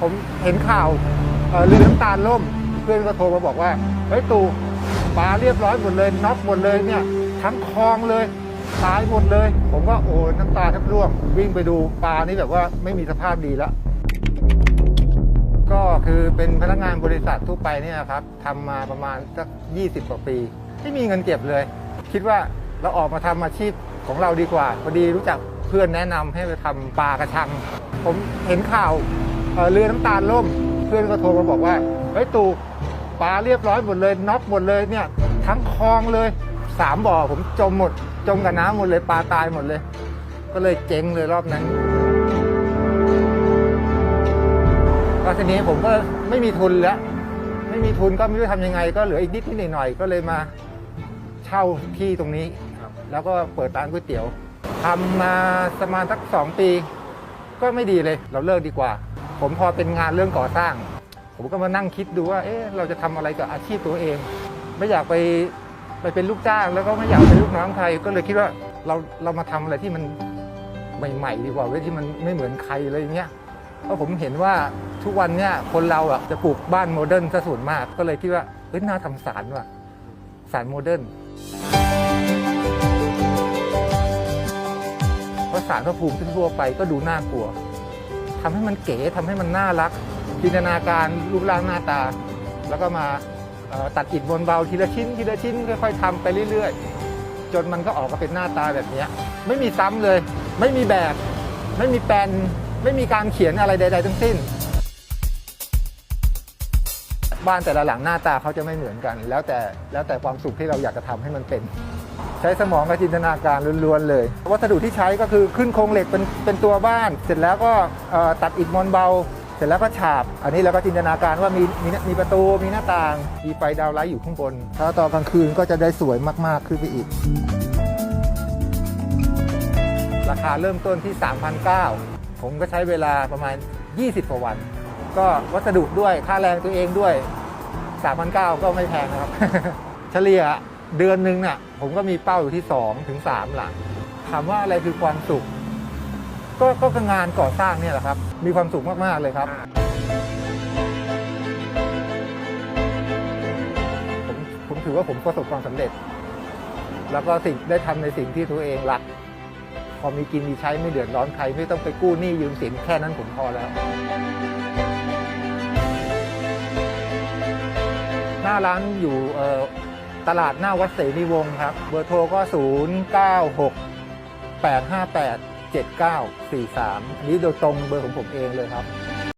ผมเห็นข่าวเอ่อเรือน้ำตาลล่ม เพื่อนก็โทรมาบอกว่าเฮ้ยตู่ปลาเรียบร้อยหมดเลยน็อกหมดเลยเนี่ยทั้งคลองเลยตายหมดเลย ผมก็โอ้น้ำตาแทบร่วง วิ่งไปดูปลานี่แบบว่าไม่มีสภาพดีแล้ว ก็คือเป็นพนักงานบริษัททั่วไปเนี่ยครับทำมาประมาณสัก20 กว่าปี ไม่มีเงินเก็บเลย คิดว่าเราออกมาทำอาชีพของเราดีกว่า พอดีรู้จักเพื่อนแนะนำให้ไปทำปลากระชัง ผมเห็นข่าว เรือน้ำตาลล่ม เพื่อนก็โทรมาบอกว่าเฮ้ยตู่ปลาเรียบร้อยหมดเลยน็อกหมดเลยเนี่ยทั้งคลองเลยสามบ่อผมจมหมด จมกับน้ำหมดเลยปลาตายหมดเลย ก็เลยเจ๊งเลยรอบนั้นก็ทีนี้ผมก็ไม่มีทุนแล้ว ไม่มีทุนก็ไม่รู้ทำยังไง ก็เหลืออีกนิดนิดหน่อยหน่อยๆก็เลยมาเช่าที่ตรงนี้ แล้วก็เปิดร้านก๋วยเตี๋ยวทำมาประมาณสักสองปี ก็ไม่ดีเลย เราเลิกดีกว่า ผมพอเป็นงานเรื่องก่อสร้าง ผมก็มานั่งคิดดูว่า เอ๊ะเราจะทำอะไรกับอาชีพตัวเอง ไม่อยากไปไปเป็นลูกจ้าง แล้วก็ไม่อยากเป็นลูกน้องใครก็เลยคิดว่าเราเรามาทำอะไรที่มันใหม่ ๆ ดีกว่าเว้ยที่มันไม่เหมือนใครอย่างเงี้ยเพราะผมเห็นว่าทุกวันเนี่ยคนเราอะจะปลูกบ้านโมเดิร์นซะส่วนมากก็เลยคิดว่าเฮ้ยน่าทำสารว่ะสารโมเดิร์นเพราะสารพระภูมิทั่วไปก็ดูน่ากลัว ทำให้มันเก๋ทำให้มันน่ารัก จินตนาการรูปร่างหน้าตา แล้วก็มาตัดอิฐบนเบาทีละชิ้นทีละชิ้นค่อยๆทำไปเรื่อยๆ จนมันก็ออกมาเป็นหน้าตาแบบนี้ไม่มีซ้ำเลย ไม่มีแบบ ไม่มีแปลนไม่มีการเขียนอะไรใด ๆ ทั้งสิ้น บ้านแต่ละหลังหน้าตาเขาจะไม่เหมือนกัน แล้วแต่แล้วแต่ความสุขที่เราอยากจะทำให้มันเป็น ใช้สมองกับจินตนาการล้วนๆเลย วัสดุที่ใช้ก็คือขึ้นโครงเหล็กเป็นเป็นตัวบ้าน เสร็จแล้วก็ตัดอิฐมวลเบา เสร็จแล้วก็ฉาบ อันนี้เราก็จินตนาการว่ามีมีมีประตูมีหน้าต่าง มีไฟดาวไลท์อยู่ข้างบน ถ้าตอนกลางคืนก็จะได้สวยมากๆขึ้นไปอีก ราคาเริ่มต้นที่ 3,900 ผมก็ใช้เวลาประมาณ 20กว่าวัน ก็วัสดุด้วยค่าแรงตัวเองด้วย3,900ก็ไม่แพงนะครับ เฉลี่ย เดือนหนึ่งน่ะ ผมก็มีเป้าอยู่ที่2ถึง3หลังถามว่าอะไรคือความสุข ก็ก็คืองานก่อสร้างเนี่ยแหละครับ มีความสุขมากๆเลยครับ ผมผมถือว่าผมประสบความสำเร็จ แล้วก็สิ่งได้ทำในสิ่งที่ตัวเองรัก พอมีกินมีใช้ไม่เดือดร้อนใคร ไม่ต้องไปกู้หนี้ยืมสินแค่นั้นผมพอแล้ว หน้าร้านอยู่เอ่อ ตลาดหน้าวัดเสรีวงศ์ครับ เบอร์โทรก็ 0 9 6 8 5 8 7 9 4 3 อันนี้โดยตรงเบอร์ของผมเองเลยครับ